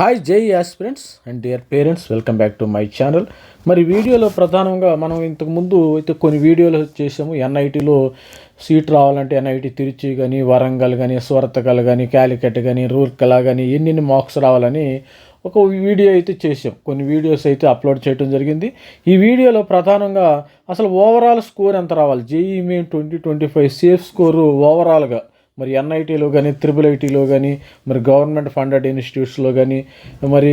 Hi JEE aspirants and dear parents welcome back to my channel మరి వీడియోలో ప్రధానంగా మనం ఇంతకుముందు అయితే కొన్ని వీడియోలు చేసాము ఎన్ఐటీలో సీట్ రావాలంటే ఎన్ఐటీ తిరుచి కానీ వరంగల్ కానీ సూరతకల్ కానీ క్యాలికట్ కానీ రూర్కలా కానీ ఎన్ని మార్క్స్ రావాలని ఒక వీడియో అయితే చేసాం కొన్ని వీడియోస్ అయితే అప్లోడ్ చేయడం జరిగింది. ఈ వీడియోలో ప్రధానంగా అసలు ఓవరాల్ స్కోర్ ఎంత రావాలి? JEE main twenty twenty five safe score ఓవరాల్గా మరి ఎన్ఐటీలో కానీ త్రిబుల్ ఐటీలో కానీ మరి గవర్నమెంట్ ఫండెడ్ ఇన్స్టిట్యూట్స్లో కానీ మరి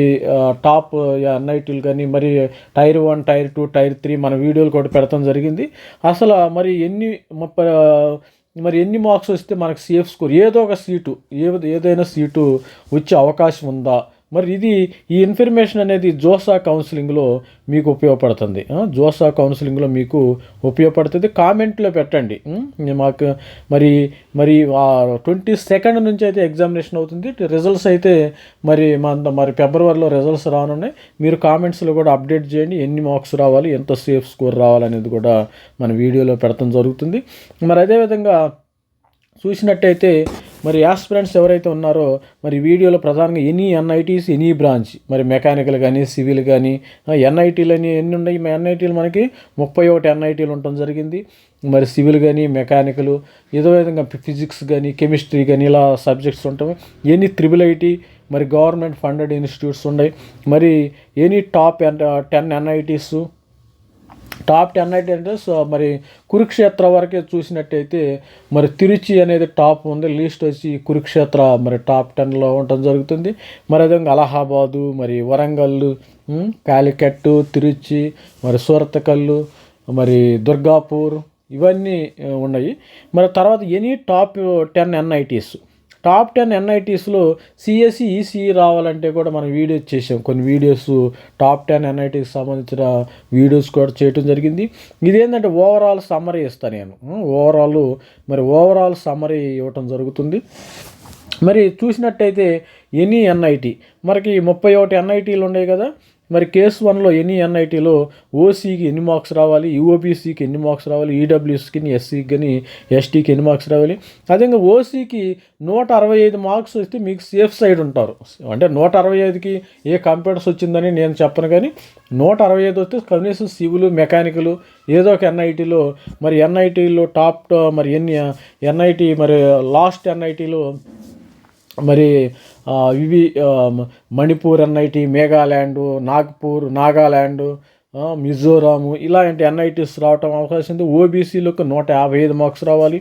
టాప్ ఎన్ఐటీలు కానీ మరి tier one tier two tier three మన వీడియోలు కూడా పెడతాం జరిగింది. అసలు మరి ఎన్ని ముప్పై మరి ఎన్ని మార్క్స్ వస్తే మనకు సేఫ్ స్కోర్ ఏదో ఒక సీటు ఏ ఏదైనా సీటు వచ్చే అవకాశం ఉందా? మరి ఇది ఈ ఇన్ఫర్మేషన్ అనేది జోసా కౌన్సిలింగ్లో మీకు ఉపయోగపడుతుంది. జోసా కౌన్సిలింగ్లో మీకు ఉపయోగపడుతుంది. కామెంట్లో పెట్టండి. మాకు మరి మరి ట్వంటీ సెకండ్ నుంచి అయితే ఎగ్జామినేషన్ అవుతుంది. రిజల్ట్స్ అయితే మరి మన మరి ఫిబ్రవరిలో రిజల్ట్స్ రానున్నాయి. మీరు కామెంట్స్లో కూడా అప్డేట్ చేయండి. ఎన్ని మార్క్స్ రావాలి? ఎంత సేఫ్ స్కోర్ రావాలనేది కూడా మన వీడియోలో పెడతాం జరుగుతుంది. మరి అదేవిధంగా చూసినట్టయితే మరి యాస్పిరెంట్స్ ఎవరైతే ఉన్నారో మరి వీడియోలో ప్రధానంగా ఎనీ ఎన్ఐటీస్ ఎనీ బ్రాంచ్ మరి మెకానికల్ కానీ సివిల్ కానీ ఎన్ఐటీలు అని ఎన్ని ఉన్నాయి? ఎన్ఐటీలు మనకి ముప్పై ఒకటి ఎన్ఐటీలు ఉండటం జరిగింది. మరి సివిల్ కానీ మెకానికల్ ఏదో విధంగా ఫిజిక్స్ కానీ కెమిస్ట్రీ కానీ ఇలా సబ్జెక్ట్స్ ఉంటాయి. ఎనీ త్రిబుల్ ఐటీ మరి గవర్నమెంట్ ఫండెడ్ ఇన్స్టిట్యూట్స్ ఉన్నాయి. మరి any top ten NITs top ten అంటే మరి కురుక్షేత్ర వరకే చూసినట్టయితే మరి తిరుచి అనేది టాప్ ఉంది. లీస్ట్ వచ్చి కురుక్షేత్ర మరి టాప్ టెన్లో ఉండటం జరుగుతుంది. మరి అదేవిధంగా అలహాబాదు మరి వరంగల్ కాలికట్టు తిరుచి మరి సూరతకల్లు మరి దుర్గాపూర్ ఇవన్నీ ఉన్నాయి. మరి తర్వాత any top ten NITs. Top ten ఎన్ఐటీస్లో CSE ECE రావాలంటే కూడా మనం వీడియోస్ చేసాం కొన్ని వీడియోస్ టాప్ టెన్ ఎన్ఐటీకి సంబంధించిన వీడియోస్ కూడా చేయటం జరిగింది. ఇదేంటంటే ఓవరాల్ సమ్మరీ ఇస్తాను నేను. ఓవరాల్ మరి ఓవరాల్ సమ్మరీ ఇవ్వటం జరుగుతుంది. మరి చూసినట్టయితే ఎనీ ఎన్ఐటి మనకి ముప్పై ఒకటి ఎన్ఐటీలు ఉన్నాయి కదా. మరి కేసు వన్లో ఎనీ ఎన్ఐటీలో ఓసీకి ఎన్ని మార్క్స్ రావాలి యూఓబీసీకి ఎన్ని మార్క్స్ రావాలి ఈడబ్ల్యూఎస్కి ఎస్సీకి కానీ ఎస్టీకి ఎన్ని మార్క్స్ రావాలి? అదేవిధంగా ఓసీకి నూట అరవై ఐదు మార్క్స్ వస్తే మీకు సేఫ్ సైడ్ ఉంటారు. అంటే నూట అరవై ఐదుకి ఏ కంప్యూటర్స్ వచ్చిందని నేను చెప్పను కానీ నూట అరవై ఐదు వస్తే కనీసం సివిలు మెకానికలు ఏదో ఒక ఎన్ఐటీలో మరి ఎన్ఐటీలో టాప్ మరి ఎన్ని ఎన్ఐటీ మరి లాస్ట్ ఎన్ఐటీలో మరి ఇవి మణిపూర్ ఎన్ఐటి మేఘాల్యాండ్ నాగ్పూర్ నాగాల్యాండ్ మిజోరాము ఇలాంటి ఎన్ఐటీస్ రావటం అవకాశం ఉంది. ఓబీసీలకు నూట యాభై ఐదు మార్క్స్ రావాలి.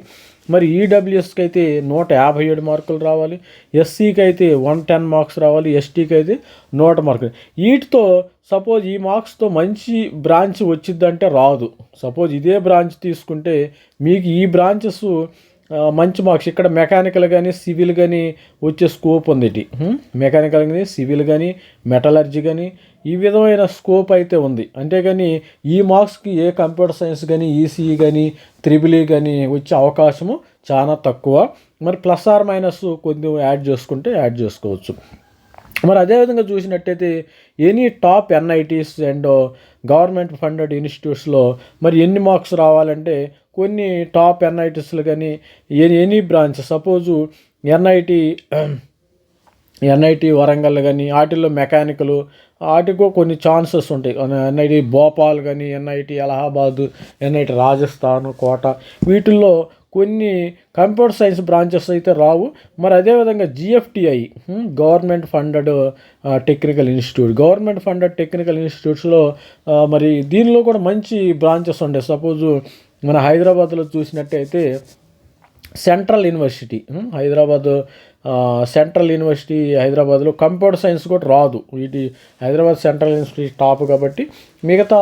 మరి ఈడబ్ల్యూఎస్కి అయితే నూట యాభై ఏడు మార్కులు రావాలి. ఎస్సీకి అయితే వన్ టెన్ మార్క్స్ రావాలి. ఎస్టీకి అయితే నూట మార్కులు. వీటితో సపోజ్ ఈ మార్క్స్తో మంచి బ్రాంచ్ వచ్చిందంటే రాదు. సపోజ్ ఇదే బ్రాంచ్ తీసుకుంటే మీకు ఈ బ్రాంచెస్ మంచి మార్క్స్. ఇక్కడ మెకానికల్ కానీ సివిల్ కానీ వచ్చే స్కోప్ ఉంది హ్మ్? మెకానికల్ కానీ సివిల్ కానీ మెటలర్జీ కానీ ఈ విధమైన స్కోప్ అయితే ఉంది. అంతేగాని ఈ మార్క్స్కి ఏ కంప్యూటర్ సైన్స్ కానీ ఈసీఈ కానీ త్రిబుల్ కానీ వచ్చే అవకాశము చాలా తక్కువ. మరి ప్లస్ ఆర్ మైనస్ కొంచెం యాడ్ చేసుకుంటే యాడ్ చేసుకోవచ్చు. మరి అదేవిధంగా చూసినట్టయితే any top NITs and government funded ఇన్స్టిట్యూట్స్లో మరి ఎన్ని మార్క్స్ రావాలంటే కొన్ని టాప్ ఎన్ఐటిస్లు కానీ any branch suppose NIT NIT Warangal కానీ వాటిల్లో మెకానికలు వాటికో కొన్ని ఛాన్సెస్ ఉంటాయి. ఎన్ఐటి భోపాల్ కానీ ఎన్ఐటి అలహాబాదు ఎన్ఐటి రాజస్థాన్ కోట వీటిల్లో కొన్ని కంప్యూటర్ సైన్స్ బ్రాంచెస్ అయితే రావు. మరి అదేవిధంగా GFTI government funded technical institute. Government funded technical ఇన్స్టిట్యూట్స్లో మరి దీనిలో కూడా మంచి బ్రాంచెస్ ఉండే సపోజు మన హైదరాబాద్లో చూసినట్టయితే central university Hyderabad central university హైదరాబాద్లో కంప్యూటర్ సైన్స్ కూడా రాదు. వీటి హైదరాబాద్ సెంట్రల్ యూనివర్సిటీ టాప్ కాబట్టి మిగతా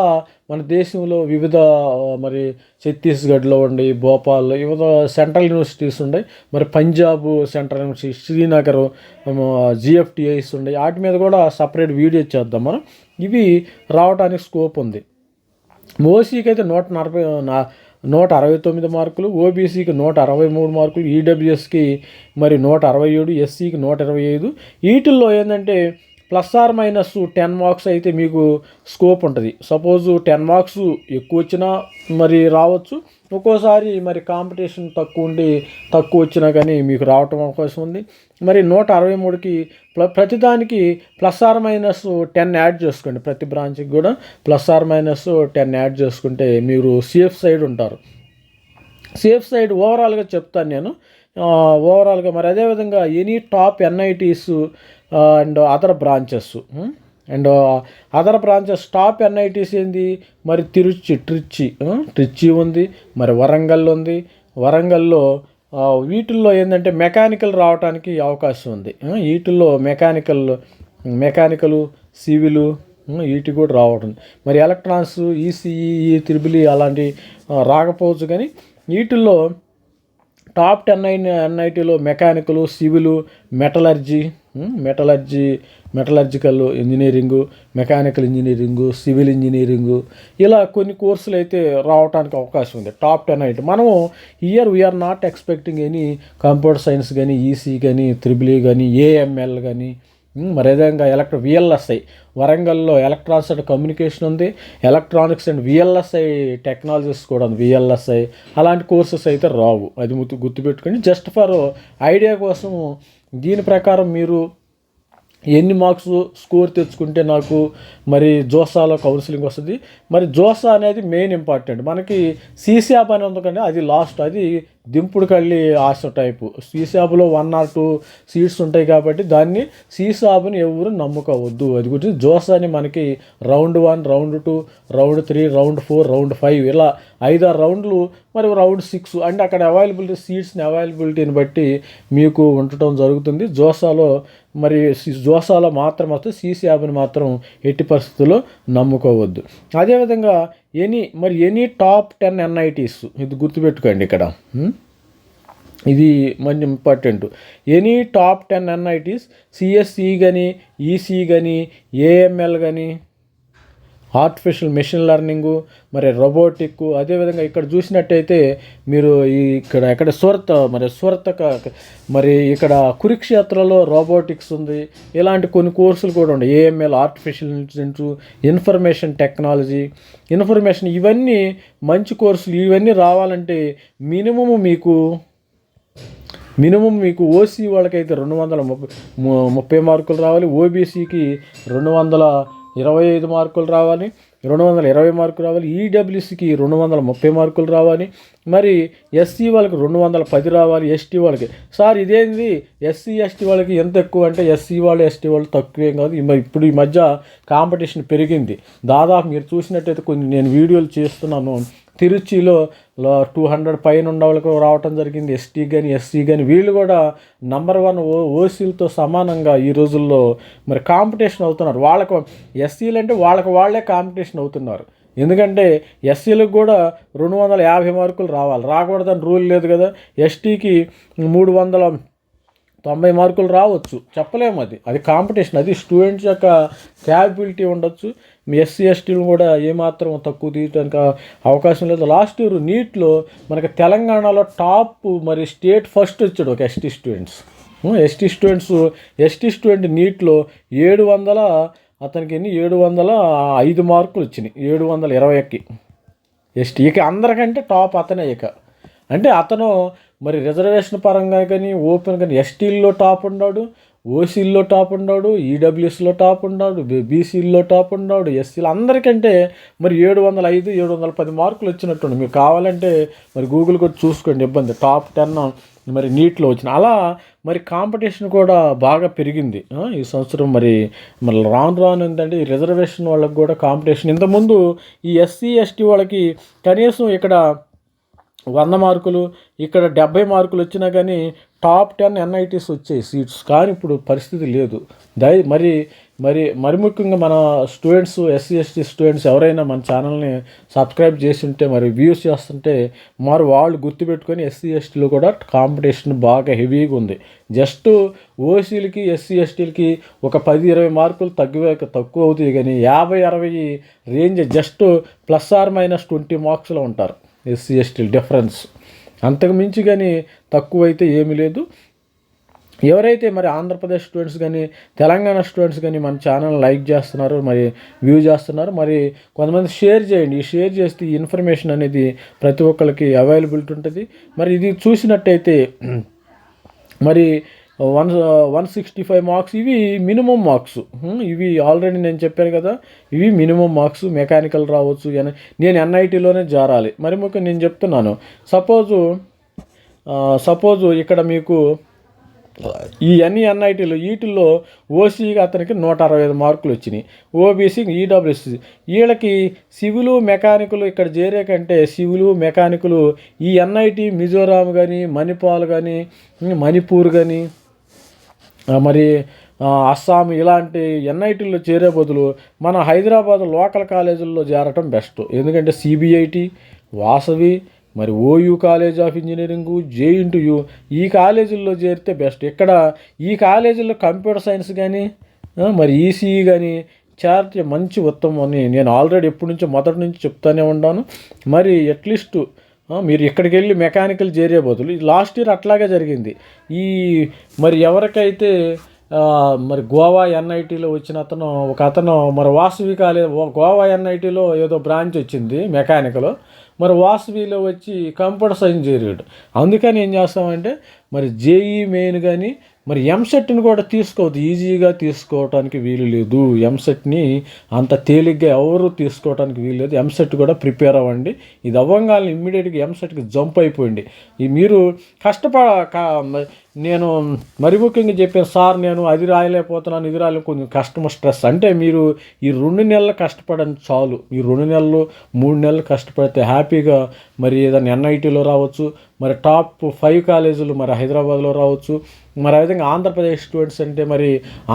మన దేశంలో వివిధ మరి ఛత్తీస్గఢ్లో ఉండి భోపాల్ వివిధ సెంట్రల్ యూనివర్సిటీస్ ఉన్నాయి మరి Punjab central university Srinagar GFTIs ఉన్నాయి వాటి మీద కూడా సపరేట్ వీడియో చేద్దాం మనం. ఇవి రావడానికి స్కోప్ ఉంది. ఓసీకి అయితే నూట నలభై నా నూట అరవై తొమ్మిది మార్కులు ఓబీసీకి నూట అరవై మూడు మార్కులు ఈడబ్ల్యూఎస్కి మరి నూట అరవై ఏడు ఎస్సీకి నూట ఇరవై ఐదు. వీటిల్లో ఏంటంటే plus or minus ten marks అయితే మీకు స్కోప్ ఉంటుంది. సపోజు టెన్ మార్క్స్ ఎక్కువ వచ్చినా మరి రావచ్చు. ఒక్కోసారి మరి కాంపిటీషన్ తక్కువ ఉండి తక్కువ వచ్చినా కానీ మీకు రావటం అవకాశం ఉంది. మరి నూట అరవై మూడుకి ప్ల ప్రతిదానికి plus or minus ten add చేసుకోండి. ప్రతి బ్రాంచ్కి కూడా plus or minus ten add చేసుకుంటే మీరు సేఫ్ సైడ్ ఉంటారు. సేఫ్ సైడ్ ఓవరాల్గా చెప్తాను నేను. ఓవరాల్గా మరి అదేవిధంగా any top NITs and other branches and other branches top NITs ఏంది? మరి తిరుచి ట్రిచ్చి ట్రిచ్చి ఉంది మరి వరంగల్ ఉంది. వరంగల్లో వీటిల్లో ఏంటంటే మెకానికల్ రావడానికి అవకాశం ఉంది. వీటిల్లో మెకానికల్ మెకానికల్ సివిలు వీటి కూడా రావడం మరి ఎలక్ట్రాన్స్ ఈసీఈ త్రిబుల్ అలాంటి రాకపోవచ్చు కానీ వీటిల్లో top ten ఎన్ఐటీలో mechanical civil metallurgy metallurgy metallurgical engineering mechanical engineering civil engineering ఇలా కొన్ని కోర్సులు అయితే రావడానికి అవకాశం ఉంది. టాప్ టెన్ అయితే మనము year we are not expecting any computer science కానీ ఈసీ కానీ త్రిబుల్ కానీ ఏఎంఎల్ కానీ ఉమ్, మరి విధంగా ఎలక్ట్ర విఎల్ఎస్ఐ వరంగల్లో ఎలక్ట్రానిక్స్ అండ్ కమ్యూనికేషన్ ఉంది. ఎలక్ట్రానిక్స్ అండ్ విఎల్ఎస్ఐ టెక్నాలజీస్ కూడా ఉంది. విఎల్ఎస్ఐ అలాంటి కోర్సెస్ అయితే రావు. అది గుర్తు గుర్తుపెట్టుకొని జస్ట్ ఫర్ ఐడియా కోసం దీని ప్రకారం మీరు ఎన్ని మార్క్స్ స్కోర్ తెచ్చుకుంటే నాకు మరి జోసాలో కౌన్సిలింగ్ వస్తుంది. మరి జోసా అనేది మెయిన్ ఇంపార్టెంట్. మనకి సీసాప్ అని ఉందకండి అది లాస్ట్. అది దింపుడు కళ్ళి ఆశ టైపు. సీసాపులో వన్ ఆర్ టూ సీట్స్ ఉంటాయి కాబట్టి దాన్ని సీసాపుని ఎవరు నమ్ముకోవద్దు. అది గురించి జోసాని మనకి round one round two round three round four round five ఇలా ఐదారు రౌండ్లు మరి రౌండ్ సిక్స్ అంటే అక్కడ అవైలబిలిటీ సీట్స్ని అవైలబిలిటీని బట్టి మీకు ఉండటం జరుగుతుంది. జోసాలో మరి సి- మాత్రం వస్తే సీసీ యాప్ని మాత్రం ఎట్టి పరిస్థితుల్లో నమ్ముకోవద్దు. అదేవిధంగా ఎనీ మరి ఎనీ టాప్ టెన్ ఎన్ఐటీస్ ఇది గుర్తుపెట్టుకోండి ఇక్కడ. ఇది మంచి important. Any top ten NITs CSE కానీ ఈసీ కానీ ఏఎంఎల్ కానీ ఆర్టిఫిషియల్ మెషిన్ లెర్నింగు మరి రోబోటిక్ అదేవిధంగా ఇక్కడ చూసినట్టయితే మీరు ఇక్కడ ఎక్కడ సూరత్ మరి సూరత్ క- మరి ఇక్కడ కురుక్షేత్రలో రోబోటిక్స్ ఉంది. ఇలాంటి కొన్ని కోర్సులు కూడా ఉన్నాయి. AML artificial intelligence information technology. Information ఇవన్నీ మంచి కోర్సులు. ఇవన్నీ రావాలంటే మినిమం మీకు మినిమం మీకు ఓసీ వాళ్ళకైతే రెండు వందల ముప్పై ము- ముప్పై మార్కులు రావాలి. ఓబీసీకి రెండు వందల ఇరవై ఐదు మార్కులు రావాలి రెండు వందల ఇరవై మార్కులు రావాలి ఈడబ్ల్యూసీకి రెండు వందల ముప్పై మార్కులు రావాలి మరి ఎస్సీ వాళ్ళకి రెండు వందల పది రావాలి ఎస్టీ వాళ్ళకి. సార్ ఇదేంది? ఎస్సీ ఎస్టీ వాళ్ళకి ఎంత ఎక్కువ అంటే ఎస్సీ వాళ్ళు ఎస్టీ వాళ్ళు తక్కువేం కాదు. ఇప్పుడు ఈ మధ్య కాంపిటీషన్ పెరిగింది. దాదాపు మీరు చూసినట్టయితే కొన్ని నేను వీడియోలు చేస్తున్నాను. తిరుచిలో టూ హండ్రెడ్ పైన ఉన్న వాళ్ళకు రావటం జరిగింది. ఎస్టీ కానీ ఎస్సీ కానీ వీళ్ళు కూడా నంబర్ వన్ ఓ ఓసీలతో సమానంగా ఈ రోజుల్లో మరి కాంపిటీషన్ అవుతున్నారు. వాళ్ళకు ఎస్సీలు అంటే వాళ్ళకు వాళ్ళే కాంపిటీషన్ అవుతున్నారు. ఎందుకంటే ఎస్సీలకు కూడా రెండు వందల యాభై మార్కులు రావాలి. రాకూడదని రూల్ లేదు కదా. ఎస్టీకి మూడు వందల తొంభై మార్కులు రావచ్చు. చెప్పలేము అది. అది కాంపిటీషన్. అది స్టూడెంట్స్ యొక్క క్యాపబిలిటీ ఉండొచ్చు. ఎస్సీ ఎస్టీలు కూడా ఏమాత్రం తక్కువ తీయడానికి అవకాశం లేదు. లాస్ట్ ఇయర్ నీట్లో మనకి తెలంగాణలో టాప్ మరి స్టేట్ ఫస్ట్ వచ్చాడు ఒక ST students. ST students ST student నీట్లో ఏడు వందల అతనికి ఎన్ని? ఏడు వందల ఐదు మార్కులు వచ్చినాయి. ఏడు వందల ఇరవై ఎక్కి. ఎస్టీ ఇక అందరికంటే టాప్ అతనే ఇక. అంటే అతను మరి రిజర్వేషన్ పరంగా కానీ ఓపెన్ కానీ ఎస్టీల్లో టాప్ ఉన్నాడు. ఓసీల్లో టాప్ ఉన్నాడు ఈడబ్ల్యూఎస్లో టాప్ ఉన్నాడు బీసీల్లో టాప్ ఉన్నాడు ఎస్సీలో అందరికంటే మరి ఏడు వందల ఐదు ఏడు వందల పది మార్కులు వచ్చినట్టు మీకు కావాలంటే మరి గూగుల్ కూడా చూసుకోండి ఇబ్బంది. టాప్ టెన్ మరి నీట్లో వచ్చిన అలా మరి కాంపిటీషన్ కూడా బాగా పెరిగింది. ఈ సంవత్సరం మరి మరి రాను రాను ఏంటంటే ఈ రిజర్వేషన్ వాళ్ళకి కూడా కాంపిటీషన్. ఇంతకుముందు ఈ ఎస్సీ ఎస్టీ వాళ్ళకి కనీసం ఇక్కడ వంద మార్కులు ఇక్కడ డెబ్బై మార్కులు వచ్చినా కానీ టాప్ టెన్ ఎన్ఐటీస్ వచ్చాయి సీట్స్. కానీ ఇప్పుడు పరిస్థితి లేదు. దయ మరి మరి మరి ముఖ్యంగా మన స్టూడెంట్స్ ఎస్సీ ఎస్టీ స్టూడెంట్స్ ఎవరైనా మన ఛానల్ని సబ్స్క్రైబ్ చేసి ఉంటే మరి వ్యూస్ చేస్తుంటే మరి వాళ్ళు గుర్తుపెట్టుకొని ఎస్సీ ఎస్టీలో కూడా కాంపిటీషన్ బాగా హెవీగా ఉంది. జస్ట్ ఓసీలకి ఎస్సీ ఎస్టీలకి ఒక పది ఇరవై మార్కులు తగ్గువ తక్కువ అవుతాయి కానీ యాభై అరవై range just plus or minus twenty మార్క్స్లో ఉంటారు. ఎస్సీ ఎస్టీ డిఫరెన్స్ అంతకు మించి కానీ తక్కువ అయితే ఏమీ లేదు. ఎవరైతే మరి ఆంధ్రప్రదేశ్ స్టూడెంట్స్ కానీ తెలంగాణ స్టూడెంట్స్ కానీ మన ఛానల్ లైక్ చేస్తున్నారు మరి వ్యూ చేస్తున్నారు మరి కొంతమంది షేర్ చేయండి. ఈ షేర్ చేస్తే ఈ ఇన్ఫర్మేషన్ అనేది ప్రతి ఒక్కరికి అవైలబిలిటీ ఉంటుంది. మరి ఇది చూసినట్టయితే మరి one one sixty five marks ఇవి మినిమం మార్క్స్ hmm, ఇవి ఆల్రెడీ నేను చెప్పాను కదా ఇవి మినిమం మార్క్స్ మెకానికల్ రావచ్చు నేను ఎన్ఐటీలోనే జారాలి. మరి ముఖ్యం నేను చెప్తున్నాను. సపోజు సపోజు ఇక్కడ మీకు ఈ అన్ని ఎన్ఐటీలు వీటిల్లో ఓసీగా అతనికి నూట అరవై ఐదు మార్కులు వచ్చినాయి. ఓబీసీ ఈడబ్ల్యూసీ వీళ్ళకి సివిలు మెకానికులు ఇక్కడ చేరే కంటే సివిలు మెకానికులు ఈ ఎన్ఐటీ మిజోరాం కానీ మణిపాల్ కానీ మణిపూర్ కానీ మరి అస్సాం ఇలాంటి ఎన్ఐటీల్లో చేరే బదులు మన హైదరాబాద్ లోకల్ కాలేజీల్లో చేరటం బెస్ట్. ఎందుకంటే సిబిఐటి వాసవి మరి ఓయూ కాలేజ్ ఆఫ్ ఇంజనీరింగ్ జే ఈ కాలేజీల్లో చేరితే బెస్ట్. ఇక్కడ ఈ కాలేజీల్లో కంప్యూటర్ సైన్స్ కానీ మరి ఈసీఈ కానీ చేరితే మంచి ఉత్తమం అని నేను ఆల్రెడీ ఎప్పటి నుంచో మొదటి నుంచి చెప్తానే ఉన్నాను. మరి అట్లీస్ట్ మీరు ఇక్కడికి వెళ్ళి మెకానికల్ చేరే బదులు ఇది లాస్ట్ ఇయర్ అట్లాగే జరిగింది. ఈ మరి ఎవరికైతే మరి గోవా ఎన్ఐటీలో వచ్చిన అతను ఒక అతను మరి వాసవి కాలేజ్ గోవా ఎన్ఐటీలో ఏదో బ్రాంచ్ వచ్చింది మెకానికల్. మరి వాసవిలో వచ్చి కంప్యూటర్ సైన్స్ చేరాడు. అందుకని ఏం చేస్తామంటే మరి జేఈ మెయిన్ కానీ మరి ఎంసెట్ని కూడా తీసుకోవద్దు. ఈజీగా తీసుకోవడానికి వీలు లేదు. ఎంసెట్ని అంత తేలిగ్గా ఎవరు తీసుకోవడానికి వీలు లేదు. ఎంసెట్ కూడా ప్రిపేర్ అవ్వండి. ఇది అవ్వంగానే ఇమ్మీడియట్గా ఎంసెట్కి జంప్ అయిపోయింది. ఈ మీరు కష్టపడ నేను మరి ముఖ్యంగా చెప్పాను సార్ నేను అది రాయలేకపోతున్నాను ఇది రాయలే కొంచెం కష్టం స్ట్రెస్. అంటే మీరు ఈ రెండు నెలలు కష్టపడని చాలు. ఈ రెండు నెలలు మూడు నెలలు కష్టపడితే హ్యాపీగా మరి ఏదైనా ఎన్ఐటీలో రావచ్చు. మరి టాప్ ఫైవ్ కాలేజీలు మరి హైదరాబాద్లో రావచ్చు. మరి ఆ విధంగా ఆంధ్రప్రదేశ్ స్టూడెంట్స్ అంటే మరి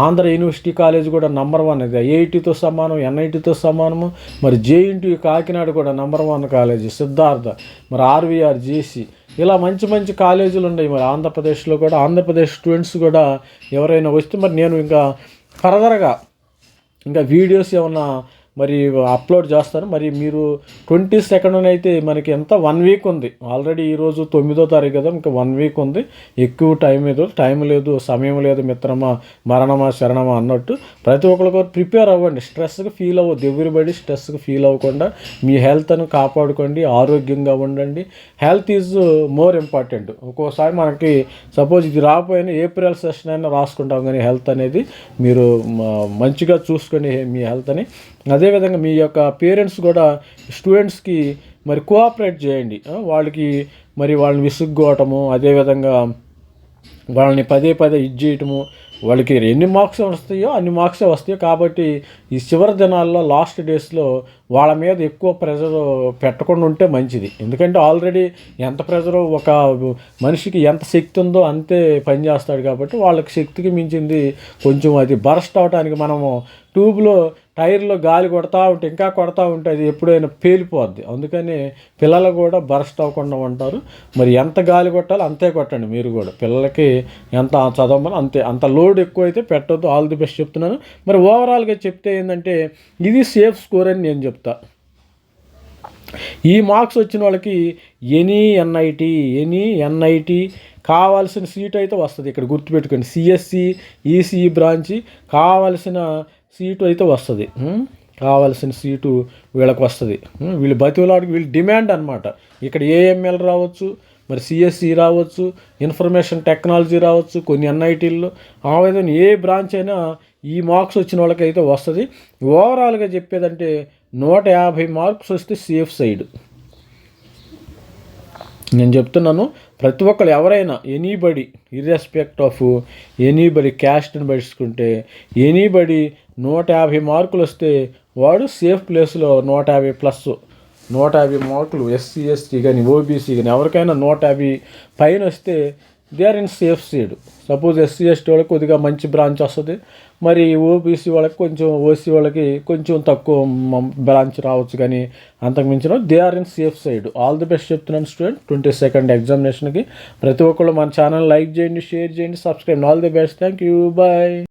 ఆంధ్ర యూనివర్సిటీ కాలేజ్ కూడా నంబర్ వన్ ఇది. ఐఐటితో సమానం ఎన్ఐటితో సమానము. మరి జేఎన్టీ కాకినాడ కూడా నంబర్ వన్ కాలేజీ సిద్ధార్థ. మరి ఆర్వీఆర్ జేసీ ఇలా మంచి మంచి కాలేజీలు ఉన్నాయి మరి ఆంధ్రప్రదేశ్లో కూడా. ఆంధ్రప్రదేశ్ స్టూడెంట్స్ కూడా ఎవరైనా వస్తే మరి నేను ఇంకా ఫర్దర్గా ఇంకా వీడియోస్ ఏమన్నా మరి అప్లోడ్ చేస్తాను మరి మీరు ట్వంటీ సెకండ్ అయితే మనకి ఎంత? వన్ వీక్ ఉంది. ఆల్రెడీ ఈరోజు తొమ్మిదో తారీఖు కదా ఇంకా వన్ వీక్ ఉంది. ఎక్కువ టైం లేదు. టైం లేదు సమయం లేదు మిత్రమా మరణమా శరణమా అన్నట్టు ప్రతి ఒక్కరికి ప్రిపేర్ అవ్వండి. స్ట్రెస్కి ఫీల్ అవ్వద్దు. ఎవ్రీబడి స్ట్రెస్కి ఫీల్ అవ్వకుండా మీ హెల్త్ను కాపాడుకోండి. ఆరోగ్యంగా ఉండండి. Health is more important. ఒక్కోసారి మనకి సపోజ్ ఇది రాకపోయినా ఏప్రిల్ సెషన్ అయినా రాసుకుంటాం కానీ హెల్త్ అనేది మీరు మంచిగా చూసుకోండి మీ హెల్త్ని అదేవిధంగా మీ యొక్క పేరెంట్స్ కూడా స్టూడెంట్స్కి మరి కోఆపరేట్ చేయండి. వాళ్ళకి మరి వాళ్ళని విసుగ్గోవటము అదేవిధంగా వాళ్ళని పదే పదే ఇది చేయటము వాళ్ళకి ఎన్ని మార్క్స్ వస్తాయో అన్ని మార్క్సే వస్తాయి. కాబట్టి ఈ చివరి దినాల్లో లాస్ట్ డేస్లో వాళ్ళ మీద ఎక్కువ ప్రెజర్ పెట్టకుండా ఉంటే మంచిది. ఎందుకంటే ఆల్రెడీ ఎంత ప్రెజర్ ఒక మనిషికి ఎంత శక్తి ఉందో అంతే పనిచేస్తాడు కాబట్టి వాళ్ళకి శక్తికి మించింది కొంచెం అది బరస్ట్ అవడానికి మనము ట్యూబ్లో టైర్లో గాలి కొడతా ఉంటే ఇంకా కొడతా ఉంటే అది ఎప్పుడైనా పేలిపోద్ది. అందుకని పిల్లలు కూడా బరస్ట్ అవ్వకుండా ఉంటారు. మరి ఎంత గాలి కొట్టాలో అంతే కొట్టండి మీరు కూడా. పిల్లలకి ఎంత చదవమని అంతే. అంత లోడ్ ఎక్కువ అయితే పెట్టొద్దు. ఆల్ ది బెస్ట్ చెప్తున్నాను. మరి ఓవరాల్గా చెప్తే ఏంటంటే ఇది సేఫ్ స్కోర్ అని నేను చెప్తా. ఈ మార్క్స్ వచ్చిన వాళ్ళకి ఎనీ ఎన్ఐటి ఎనీ ఎన్ఐటి కావాల్సిన సీట్ అయితే వస్తుంది. ఇక్కడ గుర్తుపెట్టుకోండి. సిఎస్సి ఈసీఈ బ్రాంచి కావాల్సిన సీటు అయితే వస్తుంది కావాల్సిన సీటు వీళ్ళకి వస్తుంది వీళ్ళు బతిలాడికి వీళ్ళు డిమాండ్ అనమాట ఇక్కడ ఏఎంఎల్ రావచ్చు మరి సిఎస్సి రావచ్చు ఇన్ఫర్మేషన్ టెక్నాలజీ రావచ్చు కొన్ని ఎన్ఐటీల్లో ఆ విధంగా ఏ బ్రాంచ్ అయినా ఈ మార్క్స్ వచ్చిన వాళ్ళకైతే వస్తుంది. ఓవరాల్గా చెప్పేదంటే నూట యాభై మార్క్స్ వస్తే సేఫ్ సైడ్. నేను చెప్తున్నాను ప్రతి ఒక్కరు ఎవరైనా ఎనీబడి ఇర్రెస్పెక్ట్ ఆఫ్ ఎనీబడి క్యాస్ట్ని బడుచుకుంటే ఎనీబడి నూట యాభై మార్కులు వస్తే వాడు సేఫ్ ప్లేస్లో నూట యాభై ప్లస్. నూట యాభై మార్కులు ఎస్సీ ఎస్టీ కానీ ఓబీసీ కానీ ఎవరికైనా నూట యాభై పైన వస్తే they are in safe side suppose SC ST వాళ్ళకి కొద్దిగా మంచి బ్రాంచ్ వస్తుంది. మరి ఓబీసీ వాళ్ళకి కొంచెం ఓసీ వాళ్ళకి కొంచెం తక్కువ బ్రాంచ్ రావచ్చు కానీ అంతకు మించిన they are in safe side. All the best చెప్తున్నాను స్టూడెంట్. ట్వంటీ సెకండ్ ఎగ్జామినేషన్కి ప్రతి ఒక్కళ్ళు మన ఛానల్ లైక్ చేయండి షేర్ చేయండి subscribe. All the best. Thank you bye.